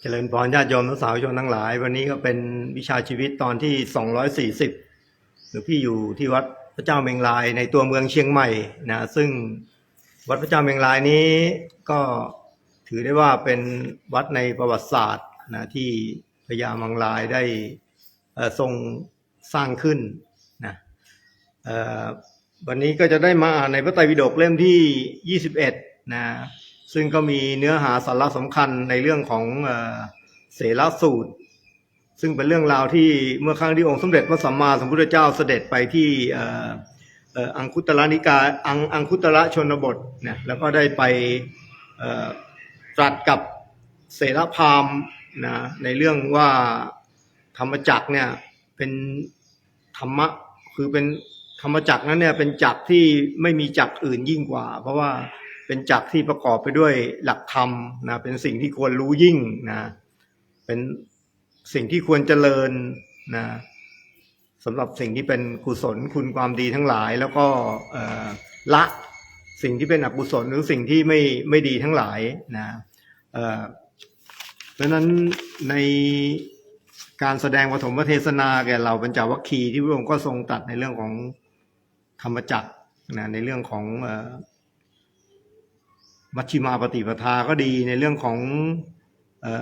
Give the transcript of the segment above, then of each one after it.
เจริญพรญาติโยมทั้งสาวชนทั้งหลาย วันนี้ก็เป็นวิชาชีวิตตอนที่240หรือพี่อยู่ที่วัดพระเจ้าเมงลายในตัวเมืองเชียงใหม่นะซึ่งวัดพระเจ้าเมงลายนี้ก็ถือได้ว่าเป็นวัดในประวัติศาสตร์นะที่พญามังลายได้เอ่อทรงสร้างขึ้นนะวันนี้ก็จะได้มาอ่านในพระไตรปิฎกเล่มที่21นะ ซึ่งก็มีเนื้อหาสาระสำคัญในเรื่องของเสรสูตร ซึ่งเป็นเรื่องราวที่เมื่อครั้งที่องค์สมเด็จพระสัมมาสัมพุทธเจ้าเสด็จไปที่อังคุตระนิกาอังอังคุตระชนบทเนี่ยแล้วก็ได้ไปตรัสกับเสรพามนะในเรื่องว่าธรรมจักเนี่ยเป็นธรรมะคือเป็นธรรมจักนั้นเนี่ยเป็นจักที่ไม่มีจักอื่นยิ่งกว่า เพราะว่า เป็นจักรที่ประกอบไปด้วยหลักธรรมนะเป็นสิ่งที่ควรรู้ยิ่งนะเป็นสิ่งที่ควรเจริญนะสำหรับสิ่งที่เป็นกุศลคุณความดีทั้งหลาย แล้วก็ละสิ่งที่เป็นอกุศลหรือสิ่งที่ไม่ไม่ดีทั้งหลายนะเพราะนั้นในการแสดงปฐมเทศนาแก่เราบรรจวัคคีที่พระองค์ก็ทรงตัดในเรื่องของธรรมจักรนะในเรื่องของอ มัชฌิมาปฏิปทาก็ดีในเรื่องของ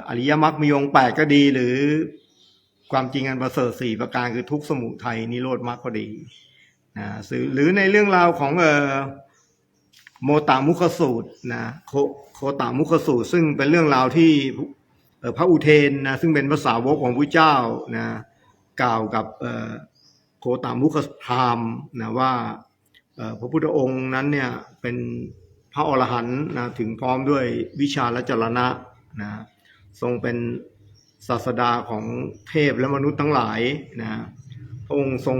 อริยมรรคมีองค์แปดก็ดีหรือความจริงอันประเสริฐสี่ประการคือทุกสมุทัยนิโรธมรรคก็ดีนะซึ่งหรือในเรื่องราวของเออโมตามุขสูตรนะโคโคตามุขสูตร ซึ่งเป็นเรื่องราวที่พระอุเทนนะซึ่งเป็นภาษาวกของพระเจ้านะกล่าวกับโคตามุขพราหมณ์นะว่าพระพุทธองค์นั้นเนี่ยเป็น ระอรหันต์นะถึงพร้อมด้วยวิชาและจรณะนะทรงเป็นศาสดาของเทพและมนุษย์ทั้งหลายนะพระองค์ทรง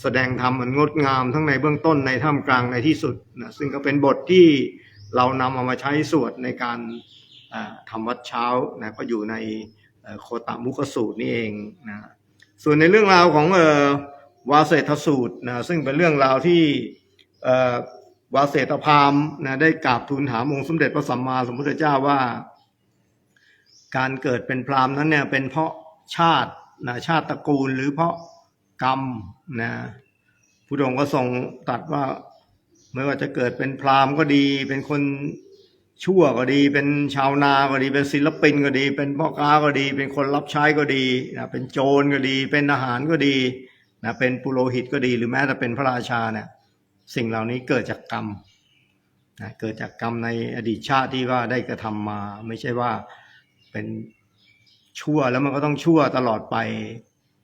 แสดงธรรมอันงดงามทั้งในเบื้องต้นในท่ามกลางในที่สุดนะซึ่งก็เป็นบทที่เรานำเอามาใช้สวดในการทำวัดเช้านะก็อยู่ในโคตมุขสูตรนี่เองนะส่วนในเรื่องราวของออวาเศรษฐสูตรนะซึ่งเป็นเรื่องราวที่ วาเสตพราหมณ์นะได้กราบทูลถามองค์สมเด็จพระสัมมาสัมพุทธเจ้าว่า การเกิดเป็นพรามนั้นเนี่ยเป็นเพราะชาตินะชาติตระกูลหรือเพราะกรรมนะพุทธองก็ทรงตรัสว่าไม่ว่าจะเกิดเป็นพรามก็ดี เป็นคนชั่วก็ดี เป็นชาวนาก็ดี เป็นศิลปินก็ดี เป็นพ่อค้าก็ดี เป็นคนรับใช้ก็ดีนะเป็นโจรก็ดี เป็นอาหารก็ดีนะเป็นปุโรหิตก็ดี หรือแม้แต่เป็นพระราชาเนี่ย สิ่งเหล่านี้เกิดจากกรรมนะเกิดจากกรรมในอดีตชาติที่ว่าได้กระทำมา ไม่ใช่ว่าเป็นชั่วแล้วมันก็ต้องชั่วตลอดไป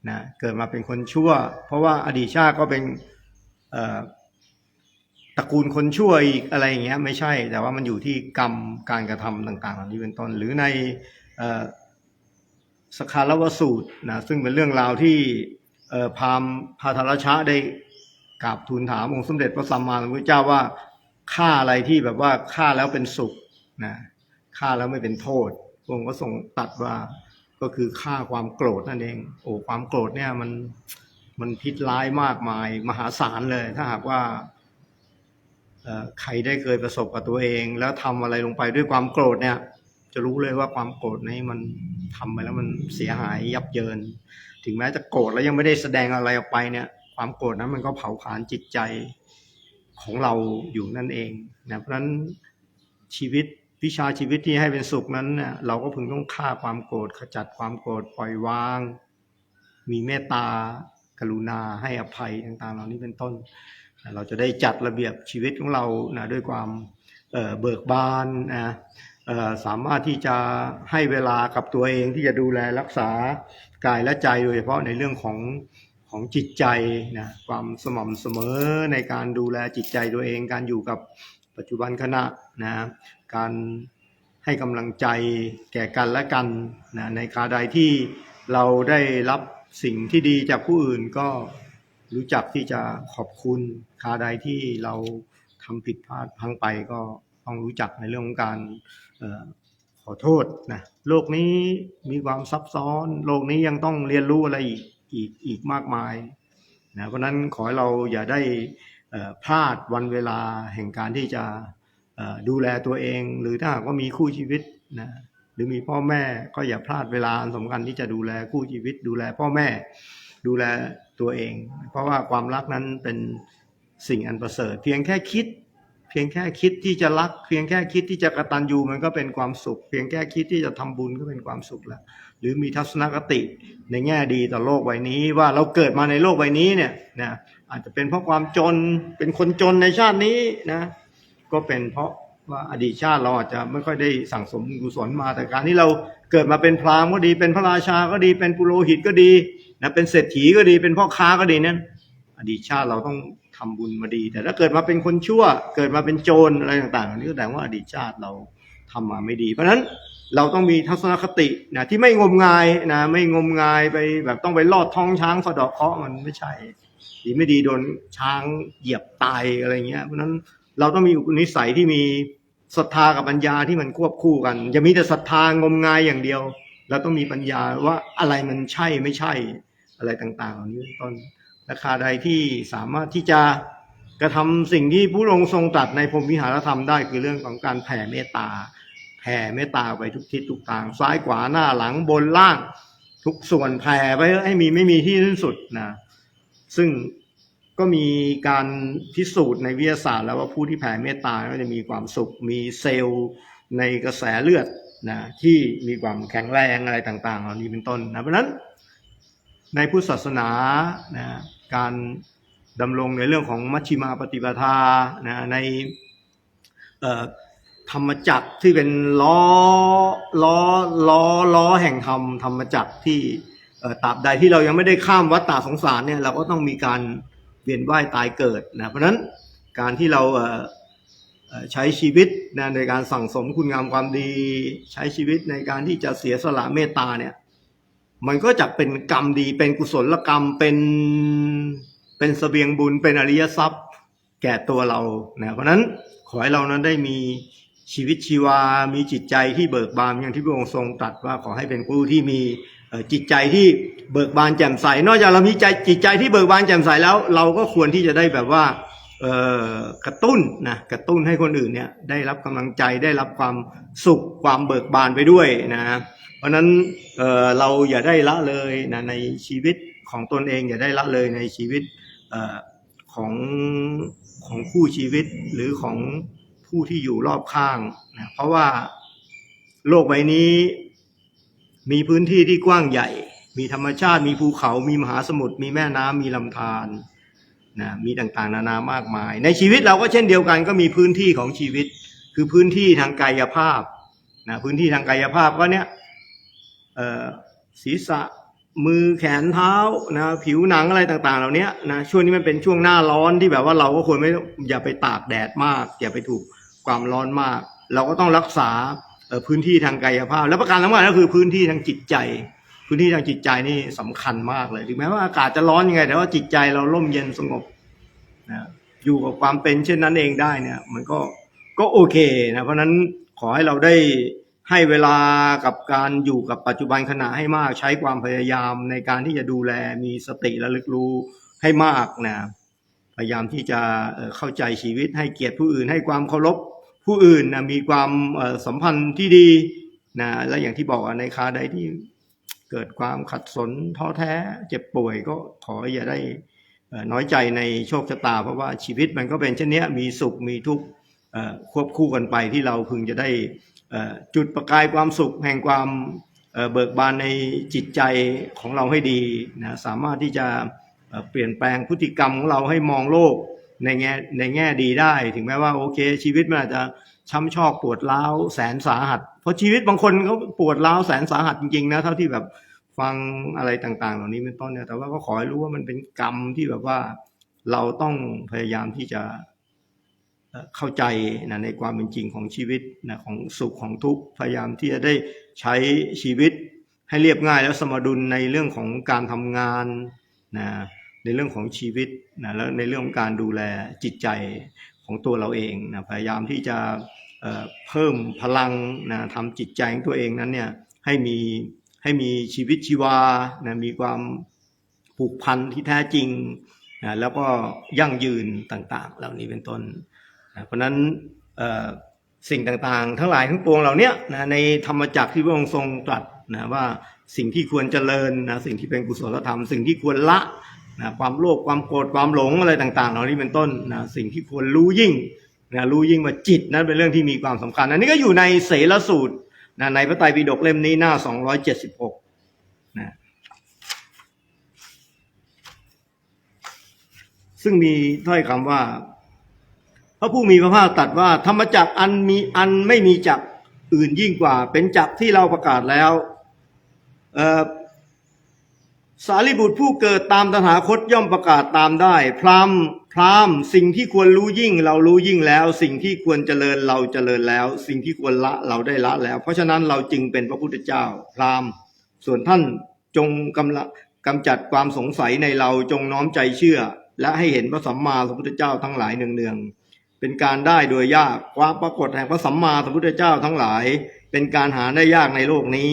นะเกิดมาเป็นคนชั่ว เพราะว่าอดีตชาติก็เป็นตระกูลคนชั่วอีกอะไรอย่างเงี้ยไม่ใช่ แต่ว่ามันอยู่ที่กรรมการกระทำต่างๆเหล่านี้เป็นต้น หรือในอสคารวสูตรนะซึ่งเป็นเรื่องราวที่พามพาทรชะได้ กราบทูลถามองค์สมเด็จพระสัมมาสัมพุทธเจ้าว่าฆ่าอะไรที่แบบว่าฆ่าแล้วเป็นสุขนะฆ่าแล้วไม่เป็นโทษพระองค์ก็ทรงตัดว่าก็คือฆ่าความโกรธนั่นเอง โอ้ความโกรธเนี่ยมันมันพิษร้ายมากมายมหาศาลเลย ถ้าหากว่าใครได้เคยประสบกับตัวเอง แล้วทำอะไรลงไปด้วยความโกรธเนี่ย จะรู้เลยว่าความโกรธนี้มันทำไปแล้วมันเสียหายยับเยิน ถึงแม้จะโกรธแล้วยังไม่ได้แสดงอะไรออกไปเนี่ย ความโกรธนั้นมันก็เผาผลาญจิตใจของเราอยู่นั่นเองนะเพราะฉะนั้นชีวิตวิชาชีวิตที่ให้เป็นสุขนั้นเนี่ยเราก็พึงต้องฆ่าความโกรธขจัดความโกรธปล่อยวาง มีเมตตากรุณาให้อภัยต่างๆ เหล่านี้เป็นต้น เราจะได้จัดระเบียบชีวิตของเรานะด้วยความเเบิกบานนะสามารถที่จะให้เวลากับตัวเองที่จะดูแลรักษากายและใจโดยเฉพาะในเรื่องของ ของจิตใจนะความสม่ำเสมอในการดูแลจิตใจตัวเอง การอยู่กับปัจจุบันขณะนะการให้กำลังใจแก่กันและกันนะในคาใดที่เราได้รับสิ่งที่ดีจากผู้อื่นก็รู้จักที่จะขอบคุณคาใดที่เราทำผิดพลาดพังไปก็ต้องรู้จักในเรื่องของการออขอโทษนะโลกนี้มีความซับซ้อน โลกนี้ยังต้องเรียนรู้อะไรอีก อีกอีกมากมายนะเพราะนั้นขอให้เราอย่าได้พลาดวันเวลาแห่งการที่จะดูแลตัวเอง หรือถ้าหากว่ามีคู่ชีวิตนะหรือมีพ่อแม่ก็อย่าพลาดเวลาสำคัญที่จะดูแลคู่ชีวิต ดูแลพ่อแม่ ดูแลตัวเอง เพราะว่าความรักนั้นเป็นสิ่งอันประเสริฐ เพียงแค่คิด เพียงแค่คิดที่จะรัก เพียงแค่คิดที่จะกระตันยูมันก็เป็นความสุข เพียงแค่คิดที่จะทำบุญก็เป็นความสุขแล้ว หรือมีทัศนคติในแง่ดีต่อโลกใบนี้ว่าเราเกิดมาในโลกใบนี้เนี่ยนะอาจจะเป็นเพราะความจนเป็นคนจนในชาตินี้นะก็เป็นเพราะว่าอดีตชาติเราอาจจะไม่ค่อยได้สั่งสมกุศลมาแต่การที่เราเกิดมาเป็นพราหมณ์ก็ดีเป็นพระราชาก็ดีเป็นปุโรหิตก็ดีนะเป็นเศรษฐีก็ดีเป็นพ่อค้าก็ดีนั้นอดีตชาติเราต้อง ทำบุญมาดี แต่ถ้าเกิดมาเป็นคนชั่ว เกิดมาเป็นโจรอะไรต่างๆอันนี้ก็แสดงว่าอดีตชาติเราทำมาไม่ดี เพราะฉะนั้นเราต้องมีทัศนคตินะที่ไม่งมงายนะไม่งมงายไปแบบต้องไปลอดท้องช้างสะดอกเคาะมันไม่ใช่ดีไม่ดีโดนช้างเหยียบตายอะไรเงี้ยเพราะนั้นเราต้องมีอุปนิสัยที่มีศรัทธากับปัญญาที่มันควบคู่กันอย่ามีแต่ศรัทธางมงายอย่างเดียว เราต้องมีปัญญาว่าอะไรมันใช่ไม่ใช่อะไรต่างๆเหล่านี้เป็น ราคาใดที่สามารถที่จะกระทำสิ่งที่ผู้องค์ทรงตรัสในพรมวิหารธรรมได้คือเรื่องของการแผ่เมตตา แผ่เมตตาไปทุกทิศทุกทาง ซ้ายขวาหน้าหลังบนล่าง ทุกส่วนแผ่ไปให้มีไม่มีที่สิ้นสุดนะซึ่งก็มีการพิสูจน์ในวิทยาศาสตร์ แล้วว่าผู้ที่แผ่เมตตาก็จะมีความสุข มีเซลล์ในกระแสเลือดนะที่มีความแข็งแรงอะไรต่างๆเหล่านี้เป็นต้นนะเพราะนั้นในพุทธศาสนานะ การดำรงในเรื่องของมัชฌิมาปฏิปทานะในธรรมจักรที่เป็นล้อล้อล้อล้อแห่งธรรมธรรมจักรที่ตราบใดที่เรายังไม่ได้ข้ามวัฏฏะสงสารเนี่ยเราก็ต้องมีการเวียนว่ายตายเกิดนะเพราะฉะนั้นการที่เราใช้ชีวิตนะในการสั่งสมคุณงามความดี ใช้ชีวิตในการที่จะเสียสละเมตตาเนี่ย มันก็จะเป็นกรรมดีเป็นกุศลกรรมเป็นเป็นเสบียงบุญเป็นอริยทรัพย์แก่ตัวเรานะเพราะนั้นขอให้เรานั้นได้มีชีวิตชีวา มีจิตใจที่เบิกบานอย่างที่พระองค์ทรงตรัสว่าขอให้เป็นผู้ที่มีจิตใจที่เบิกบานแจ่มใส นอกจากเรามีใจจิตใจที่เบิกบานแจ่มใสแล้ว เราก็ควรที่จะได้แบบว่ากระตุ้นนะกระตุ้นให้คนอื่นเนี่ยได้รับกำลังใจได้รับความสุขความเบิกบานไปด้วยนะ เพราะนั้นเเราอย่าได้ละเลยนะในชีวิตของตนเอง อย่าได้ละเลยในชีวิตอของของคู่ชีวิตหรือของผู้ที่อยู่รอบข้างนะเพราะว่าโลกใบนี้ มีพื้นที่ที่กว้างใหญ่ มีธรรมชาติ มีภูเขา มีมหาสมุทร มีแม่น้ำ มีลำธารนะมีต่างๆ นานามากมาย ในชีวิตเราก็เช่นเดียวกันก็มีพื้นที่ของชีวิต คือพื้นที่ทางกายภาพนะพื้นที่ทางกายภาพก็เนี้ย ศีรษะมือแขนเท้านะผิวหนังอะไรต่างๆ เหล่านี้นะช่วงนี้มันเป็นช่วงหน้าร้อนที่แบบว่าเราก็ควรไม่อย่าไปตากแดดมาก อย่าไปถูกความร้อนมาก เราก็ต้องรักษาพื้นที่ทางกายภาพ แล้วประการสำคัญก็คือพื้นที่ทางจิตใจ พื้นที่ทางจิตใจนี่สำคัญมากเลยถึงแม้ว่าอากาศจะร้อนยังไง แต่ว่าจิตใจเราร่มเย็นสงบนะอยู่กับความเป็นเช่นนั้นเองได้เนี่ย มันก็ก็โอเคนะเพราะฉะนั้นขอให้เราได้ ให้เวลากับการอยู่กับปัจจุบันขณะให้มากใช้ความพยายามในการที่จะดูแลมีสติระลึกรู้ให้มากนะพยายามที่จะเข้าใจชีวิตให้เกียรติผู้อื่น ให้ความเคารพผู้อื่นนะมีความสัมพันธ์ที่ดีนะและอย่างที่บอกในคาใดที่เกิดความขัดสนท้อแท้เจ็บป่วยก็ขออย่าได้น้อยใจในโชคชะตา เพราะว่าชีวิตมันก็เป็นเช่นนี้มีสุขมีทุกข์ควบคู่กันไปที่เราพึงจะได้ จุดประกายความสุขแห่งความเบิกบานในจิตใจของเราให้ดีนะสามารถที่จะเอ่อเปลี่ยนแปลงพฤติกรรมของเราให้มองโลกในแง่ในแง่ดีได้ ถึงแม้ว่าโอเค ชีวิตมันอาจจะช้ำชอกปวดร้าวแสนสาหัส เพราะชีวิตบางคนเขาปวดร้าวแสนสาหัสจริงๆนะเท่าที่แบบฟังอะไรต่างๆ เหล่านี้เป็นต้นเนี่ยแต่ว่าก็ขอให้รู้ว่ามันเป็นกรรมที่แบบว่าเราต้องพยายามที่จะ เข้าใจนะในความเป็นจริงของชีวิตนะของสุขของทุกข์พยายามที่จะได้ใช้ชีวิตให้เรียบง่ายแล้วสมดุลในเรื่องของการทำงานนะในเรื่องของชีวิตนะแล้วในเรื่องของการดูแลจิตใจของตัวเราเองนะพยายามที่จะเเพิ่มพลังนะทำจิตใจของตัวเองนั้นเนี่ยให้มีให้มีชีวิตชีวานะมีความผูกพันที่แท้จริงนะแล้วก็ยั่งยืนต่างๆ เหล่านี้เป็นต้น เพราะนั้นสิ่งต่างๆ ทั้งหลายทั้งปวงเหล่านี้นะในธรรมจักรที่พระองค์ทรงตรัสนะว่าสิ่งที่ควรเจริญนะสิ่งที่เป็นกุศลธรรม สิ่งที่ควรละนะความโลภความโกรธความหลงอะไรต่างๆ เหล่านี้เป็นต้นนะสิ่งที่ควรรู้ยิ่งนะรู้ยิ่งว่าจิตนั้นเป็นเรื่องที่มีความสำคัญ อันนี้ก็อยู่ในเสรสูตรนะในพระไตรปิฎกเล่มนี้หน้า 276นะซึ่งมีถ้อยคำว่า พระผู้มีพระภาคตรัสว่าธรรมจักอันมีอันไม่มีจักอื่นยิ่งกว่า เป็นจักที่เราประกาศแล้วสารีบุตรผู้เกิดตามตถาคตย่อมประกาศตามได้ พรามพรามสิ่งที่ควรรู้ยิ่ง เรารู้ยิ่งแล้ว สิ่งที่ควรเจริญเราเจริญแล้ว สิ่งที่ควรละเราได้ละแล้ว เพราะฉะนั้นเราจึงเป็นพระพุทธเจ้า พรามส่วนท่านจงกำละกำจัดความสงสัยในเราจงน้อมใจเชื่อ และให้เห็นพระสัมมาสัมพุทธเจ้าทั้งหลายเนืองๆ เป็นการได้โดยยากความปรากฏแห่งพระสัมมาสัมพุทธเจ้าทั้งหลาย เป็นการหาได้ยากในโลกนี้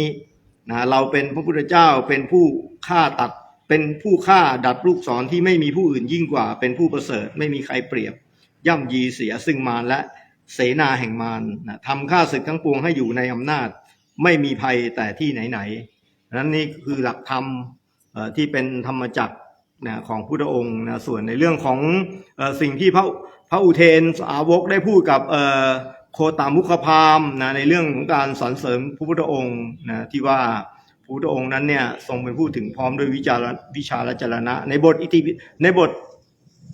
นะเราเป็นพระพุทธเจ้าเป็นผู้ฆ่าตัดเป็นผู้ฆ่าดัดลูกศรที่ไม่มีผู้อื่นยิ่งกว่า เป็นผู้ประเสริฐไม่มีใครเปรียบ ย่ำยีเสียซึ่งมารและเสนาแห่งมารนะทำข้าศึกทั้งปวงให้อยู่ในอำนาจ ไม่มีภัยแต่ที่ไหนๆนั้นนี่คือหลักธรรมที่เป็นธรรมจักร นะของพุทธองค์นะส่วนในเรื่องของอสิ่งที่พระพระอุเทนสาวกได้พูดกับโคตามุขพามนะในเรื่องของการสรรเสริญพระพุทธองค์นะที่ว่าพระพุทธองค์นั้นเนี่ยทรงเป็นผู้ถึงพร้อมด้วยวิจารวิชาและจรณะ ในบทอิติปิในบท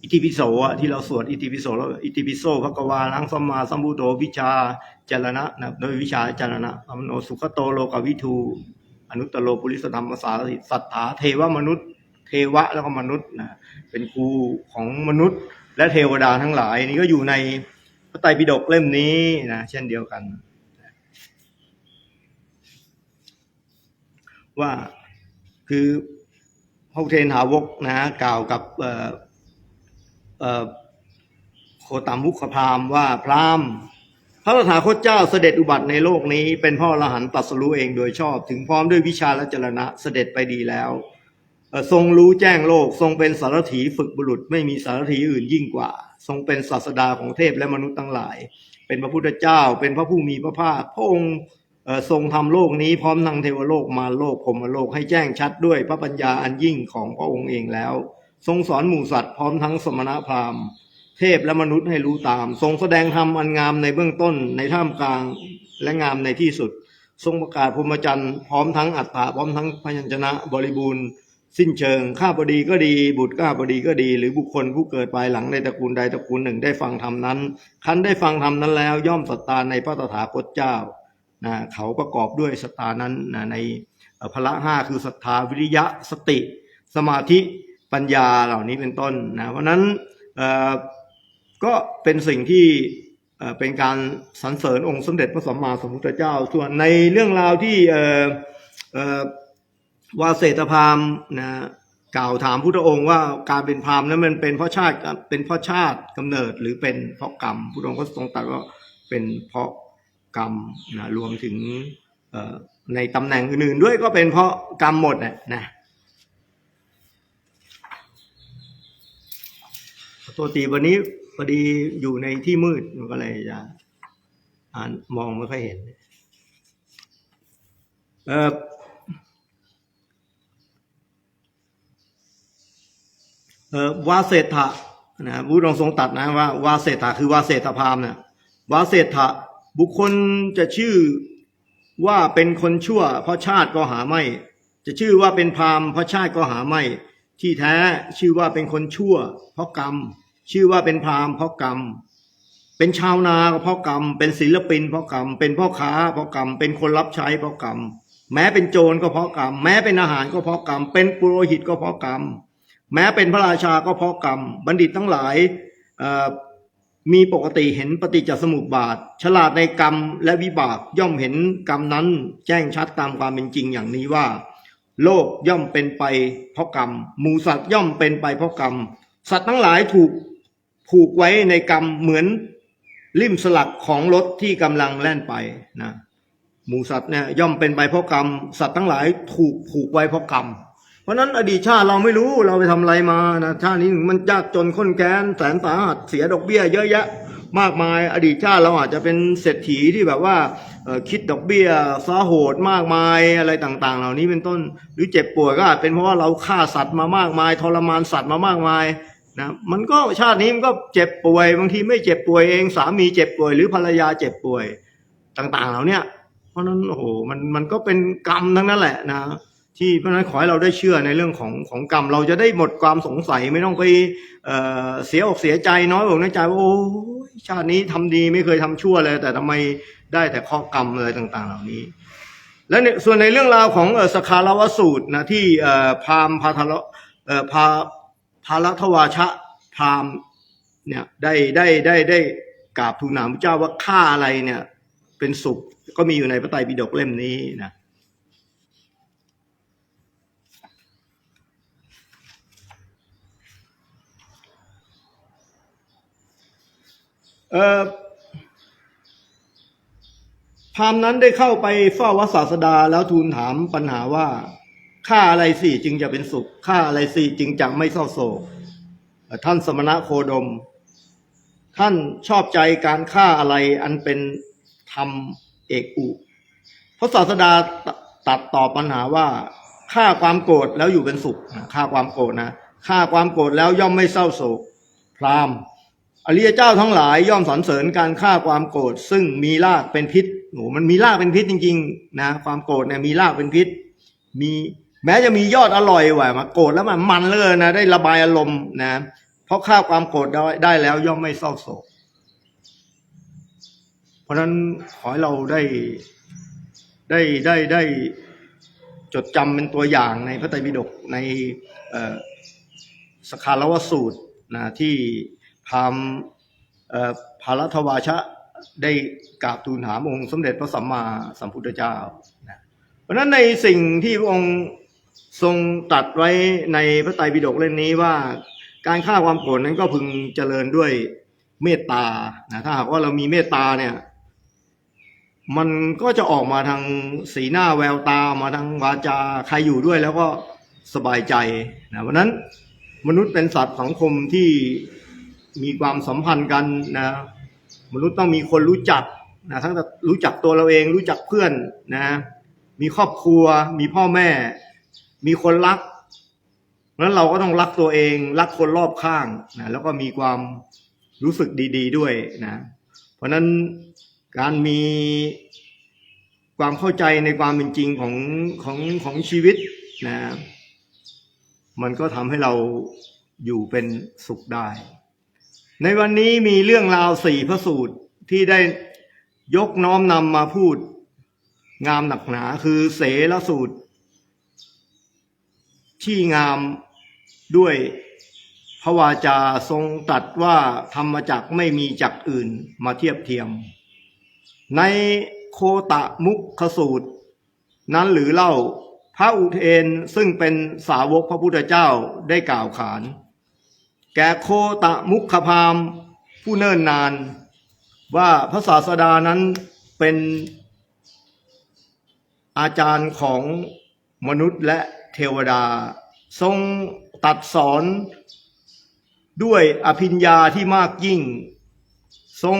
อิติปิโสที่เราสวดอิติปิโสแล้วอิติปิโสภกวาลังสัมมาสัมพุทโธวิชาจรณะนะโดยวิชาจรณะอมโนสุขโตโลกวิทูอนุตโลปุริสธรรมสารสิสัทธาเทวมนุษย์ เทวะแล้วก็มนุษย์นะเป็นครูของมนุษย์ และเทวดาทั้งหลายนี่ก็อยู่ในพระไตรปิฎกเล่มนี้นะเช่นเดียวกัน ว่าคือพระเทนหาวกนะกล่าวกับโคตามุขพราหมณ์ว่าพราหมณ์พระตถาคตเจ้าเสด็จอุบัติในโลกนี้ เป็นพ่อละหันตัสรู้เองโดยชอบ ถึงพร้อมด้วยวิชาและจรณะเสด็จไปดีแล้ว ทรงรู้แจ้งโลก ทรงเป็นสารถีฝึกบุรุษ ไม่มีสารถีอื่นยิ่งกว่า ทรงเป็นศาสดาของเทพและมนุษย์ทั้งหลาย เป็นพระพุทธเจ้า เป็นพระผู้มีพระภาคพระองค์ทรงทำโลกนี้พร้อมทั้งเทวโลกมาโลกพรมโลกให้แจ้งชัดด้วยพระปัญญาอันยิ่งของพระองค์เองแล้ว ทรงสอนหมู่สัตว์พร้อมทั้งสมณพราหมณ์ เทพและมนุษย์ให้รู้ตาม ทรงแสดงธรรมอันงามในเบื้องต้นในท่ามกลางและงามในที่สุด ทรงประกาศพรหมจรรย์พร้อมทั้งอัฏฐะพร้อมทั้งพยัญชนะบริบูรณ์ สิ้นเชิง ข้าพดีก็ดี บุตรข้าพดีก็ดี หรือบุคคลผู้เกิดภายหลังในตระกูลใดตระกูลหนึ่งได้ฟังธรรมนั้น คันได้ฟังธรรมนั้นแล้ว ย่อมศรัทธาในพระตถาคตเจ้านะเขาประกอบด้วยศรัทธานั้นนะในพละห้าคือศรัทธาวิริยะสติ สมาธิปัญญาเหล่านี้เป็นต้นนะเพราะนั้นก็เป็นสิ่งที่เป็นการสรรเสริญองค์สมเด็จพระสัมมาสัมพุทธเจ้า ส่วนในเรื่องราวที่ ว่าเศรษฐพามนะกล่าวถามพุทธองค์ว่าการเป็นพามนั้นมันเป็นเพราะชาติเป็นเพราะชาติกำเนิดหรือเป็นเพราะกรรมพุทธองค์ก็ทรงตรัสว่าเป็นเพราะกรรมนะรวมถึงในตำแหน่งอื่นๆด้วยก็เป็นเพราะกรรมหมดนะนะขอโทษทีวันนี้พอดีอยู่ในที่มืดมันก็เลยจะอ่านมองไม่ค่อยเห็น เออ เอ่อ วาเศรษฐะนะพุทธองทรงตัดนะว่าวาเศรษฐะคือวาเศรษฐพามนะวาเศรษฐะบุคคลจะชื่อว่าเป็นคนชั่ว เพราะชาติก็หาไม่ จะชื่อว่าเป็นพามเพราะชาติก็หาไม่ ที่แท้ชื่อว่าเป็นคนชั่ว เพราะกรรม ชื่อว่าเป็นพามเพราะกรรม เป็นชาวนาก็เพราะกรรม เป็นศิลปินเพราะกรรม เป็นพ่อค้าเพราะกรรม เป็นคนรับใช้เพราะกรรม แม้เป็นโจรก็เพราะกรรม แม้เป็นอาหารก็เพราะกรรม เป็นปุโรหิตก็เพราะกรรม แม้เป็นพระราชาก็เพราะกรรม บัณฑิตทั้งหลายมีปกติเห็นปฏิจจสมุปบาท ฉลาดในกรรมและวิบากย่อมเห็นกรรมนั้นแจ้งชัดตามความเป็นจริงอย่างนี้ว่า โลกย่อมเป็นไปเพราะกรรมหมูสัตว์ย่อมเป็นไปเพราะกรรม สัตว์ทั้งหลายถูกผูกไว้ในกรรมเหมือนลิ่มสลักของรถที่กำลังแล่นไปนะหมูสัตว์เนี่ยย่อมเป็นไปเพราะกรรม สัตว์ทั้งหลายถูกผูกไว้เพราะกรรม เพราะนั้นอดีตชาติเราไม่รู้เราไปทำอะไรมานะชาตินี้มันยากจนข้นแค้นแสนสาหัสเสียดอกเบี้ย เยอะแยะ มากมาย อดีตชาติเราอาจจะเป็นเศรษฐีที่แบบว่าคิดดอกเบี้ยฟ้าโหดมากมายอะไรต่าง ๆ เหล่านี้เป็นต้นหรือเจ็บป่วยก็อาจเป็นเพราะว่าเราฆ่าสัตว์มามากมาย ทรมานสัตว์มามากมายนะมันก็ชาตินี้มันก็เจ็บป่วยบางทีไม่เจ็บป่วยเองสามีเจ็บป่วย หรือภรรยาเจ็บป่วยต่าง ๆ เหล่านี้เพราะนั้นโอ้โหมันมันก็เป็นกรรมทั้งนั้นแหละนะ ที่เพราะนั้นขอให้เราได้เชื่อในเรื่องของของกรรม เราจะได้หมดความสงสัยไม่ต้องไปเเสียอกเสียใจน้อยอกน้อยใจว่าโอ้ชาตินี้ทำดีไม่เคยทำชั่วเลย แต่ทำไมได้แต่ข้อกรรมอะไรต่าง ๆ เหล่านี้ และในส่วนในเรื่องราวของสคารวสูตรนะที่พราหมณ์พาทะเละเอ่อพาพาลัทวาชะพราหมณ์เนี่ยได้ได้ได้ได้กราบทูลถามพระเจ้าว่าฆ่าอะไรเนี่ยเป็นสุขก็มีอยู่ในพระไตรปิฎกเล่มนี้นะ เอ่อ พราหมณ์นั้นได้เข้าไปเฝ้าวัดศาสดาแล้วทูลถามปัญหาว่าฆ่าอะไรสิจึงจะเป็นสุขฆ่าอะไรสิจึงจะไม่เศร้าโศก ท่านสมณะโคดม ท่านชอบใจการฆ่าอะไรอันเป็นธรรมเอกอุพระศาสดาตัดตอบปัญหาว่าฆ่าความโกรธแล้วอยู่เป็นสุขฆ่าความโกรธนะฆ่าความโกรธแล้วย่อมไม่เศร้าโศก พราหมณ์ อริยเจ้าทั้งหลายย่อมสรรเสริญการฆ่าความโกรธซึ่งมีรากเป็นพิษโหมันมีรากเป็นพิษจริงๆนะความโกรธเนี่ยมีรากเป็นพิษ มีแม้จะมียอดอร่อยว่ะมาโกรธแล้วมันมันเลยนะได้ระบายอารมณ์นะเพราะฆ่าความโกรธได้ได้แล้วย่อมไม่เศร้าโศก เพราะฉะนั้นขอให้เราได้ได้ได้ได้จดจำเป็นตัวอย่างในพระไตรปิฎกในสคารวสูตรนะที่ พามภารทวาชะได้กราบทูลถามองค์สมเด็จพระสัมมาสัมพุทธเจ้านะเพราะฉะนั้นในสิ่งที่พระองค์ทรงตัดไว้ในพระไตรปิฎกเล่มนี้ว่าการฆ่าความโกรธนั้นก็พึงเจริญด้วยเมตตานะถ้าหากว่าเรามีเมตตาเนี่ยมันก็จะออกมาทางสีหน้าแววตามาทางวาจาใครอยู่ด้วยแล้วก็สบายใจนะเพราะนั้นมนุษย์เป็นสัตว์สังคมที่ มีความสัมพันธ์กันนะมนุษย์ต้องมีคนรู้จักนะทั้งรู้จักตัวเราเองรู้จักเพื่อนนะมีครอบครัว มีพ่อแม่ มีคนรักเพราะฉะนั้นเราก็ต้องรักตัวเอง รักคนรอบข้างนะแล้วก็มีความรู้สึกดี ๆด้วยนะเพราะฉะนั้นการมีความเข้าใจในความเป็นจริงของของของชีวิตนะมันก็ทำให้เราอยู่เป็นสุขได้ ในวันนี้มีเรื่องราวสี่พระสูตรที่ได้ยกน้อมนำมาพูด งามหนักหนาคือเสรสูตร ที่งามด้วยพระวาจาทรงตรัดว่าธรรมจักไม่มีจักอื่นมาเทียบเทียม ในโคตะมุขสูตร นั้นหรือเล่าพระอุเทนซึ่งเป็นสาวกพระพุทธเจ้าได้กล่าวขาน แก่โคตะมุขพามผู้เนิ่นนาน ว่าพระศาสดานั้นเป็นอาจารย์ของมนุษย์และเทวดา ทรงตัดสอนด้วยอภิญญาที่มากยิ่ง ทรง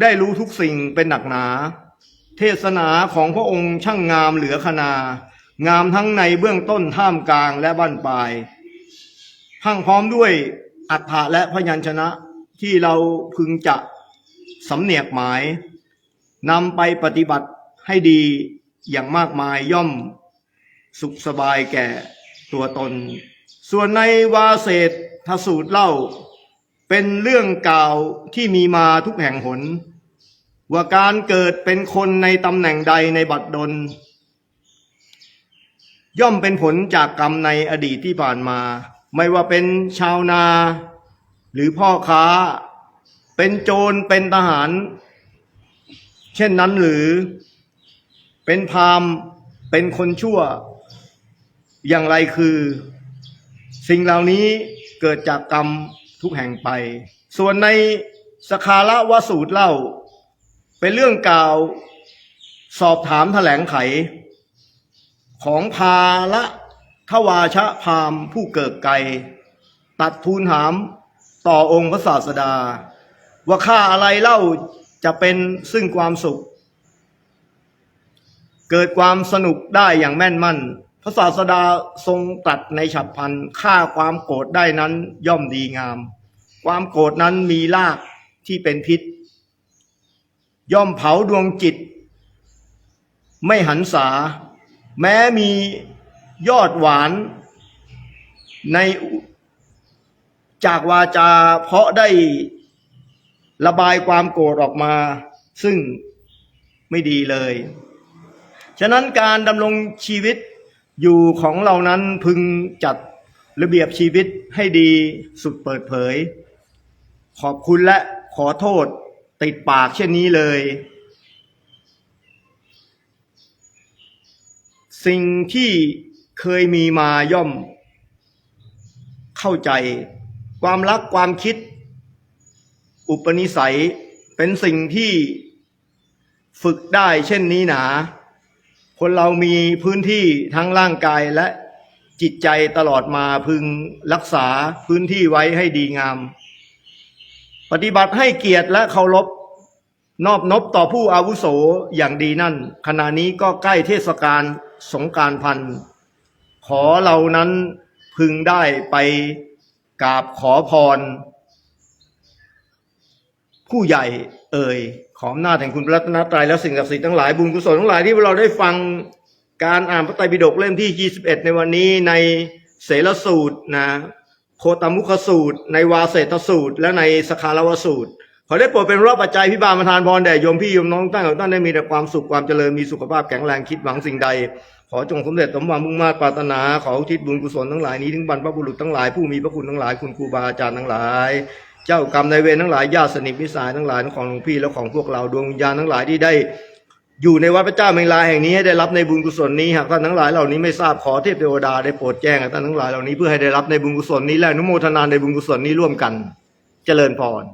ได้รู้ทุกสิ่งเป็นหนักหนา เทศนาของพระองค์ช่างงามเหลือขนา งามทั้งในเบื้องต้นท่ามกลางและบั้นปลาย พรังพร้อมด้วยอัฏฐะและพยัญชนะที่เราพึงจะสำเนียกหมายนำไปปฏิบัติให้ดีอย่างมากมายย่อมสุขสบายแก่ตัวตน ส่วนในวาเศษทสูตรเล่า เป็นเรื่องกล่าวที่มีมาทุกแห่งหน ว่าการเกิดเป็นคนในตำแหน่งใดในบัดดล ย่อมเป็นผลจากกรรมในอดีตที่ผ่านมา ไม่ว่าเป็นชาวนา หรือพ่อค้า เป็นโจรเป็นทหาร เช่นนั้นหรือ เป็นพราหมณ์เป็นคนชั่ว อย่างไรคือ สิ่งเหล่านี้เกิดจากกรรมทุกแห่งไป ส่วนในสคาระวสูตรเล่า เป็นเรื่องกล่าวสอบถามแถลงไข ของพาละ ทวาชะพามผู้เกิดไกล ตัดทูลถามต่อองค์พระศาสดา ว่าค่าอะไรเล่าจะเป็นซึ่งความสุข เกิดความสนุกได้อย่างแม่นมั่น พระศาสดาทรงตรัสในฉับพันฆ่าความโกรธได้นั้นย่อมดีงาม ความโกรธนั้นมีรากที่เป็นพิษ ย่อมเผาดวงจิต ไม่หันษา แม้มี ยอดหวานในจากวาจาเพราะได้ระบายความโกรธออกมา ซึ่งไม่ดีเลย ฉะนั้นการดำรงชีวิตอยู่ของเรานั้นพึงจัดระเบียบชีวิตให้ดีสุดเปิดเผย ขอบคุณและขอโทษติดปากเช่นนี้เลย สิ่งที่ เคยมีมาย่อม เข้าใจ ความรักความคิด อุปนิสัยเป็นสิ่งที่ฝึกได้เช่นนี้หนา คนเรามีพื้นที่ทั้งร่างกายและจิตใจตลอดมาพึงรักษาพื้นที่ไว้ให้ดีงาม ปฏิบัติให้เกียรติและเคารพนอบนบต่อผู้อาวุโสอย่างดีนั่น ขณะนี้ก็ใกล้เทศกาลสงการพันธ์ ขอเรานั้นพึงได้ไปกราบขอพร ผู้ใหญ่เอ่ย ขออำนาแห่งคุณพระรัตนตรัยและสิ่งศักดิ์สิทธิ์ทั้งหลายบุญกุศลทั้งหลายที่เราได้ฟังการอ่านพระไตรปิฎกเล่มที่ 21 ในวันนี้ในเสรสูตรนะโคตมุขสูตร ในวาเศรษฐสูตร และในสคารวสูตรขอได้โปรดเป็นรับปัจจัยพิบาลประทานพรแด่โยมพี่โยมน้องตั้งของท่านได้มีแต่ความสุขความเจริญมีสุขภาพแข็งแรงคิดหวังสิ่งใด ขอจงสำเร็จสมหวังมุ่งมา่ปรารถนา ขออุทิศบุญกุศลทั้งหลายนี้ถึงบรรพบุรุษทั้งหลายผู้มีพระคุณทั้งหลายคุณครูบาอาจารย์ทั้งหลายเจ้ากรรมนายเวรทั้งหลายญาติสนิทมิตรสายทั้งหลายของหลวงพี่และของพวกเราดวงวิญญาณทั้งหลายที่ได้อยู่ในวัดพระเจ้าเมงลาแห่งนี้ให้ได้รับในบุญกุศลนี้หากท่านทั้งหลายเหล่านี้ไม่ทราบขอเทพเทวดาได้โปรดแจ้งให้ท่านทั้งหลายเหล่านี้เพื่อให้ได้รับในบุญกุศลนี้และนุโมทนาในบุญกุศลนี้ร่วมกัน เจริญพร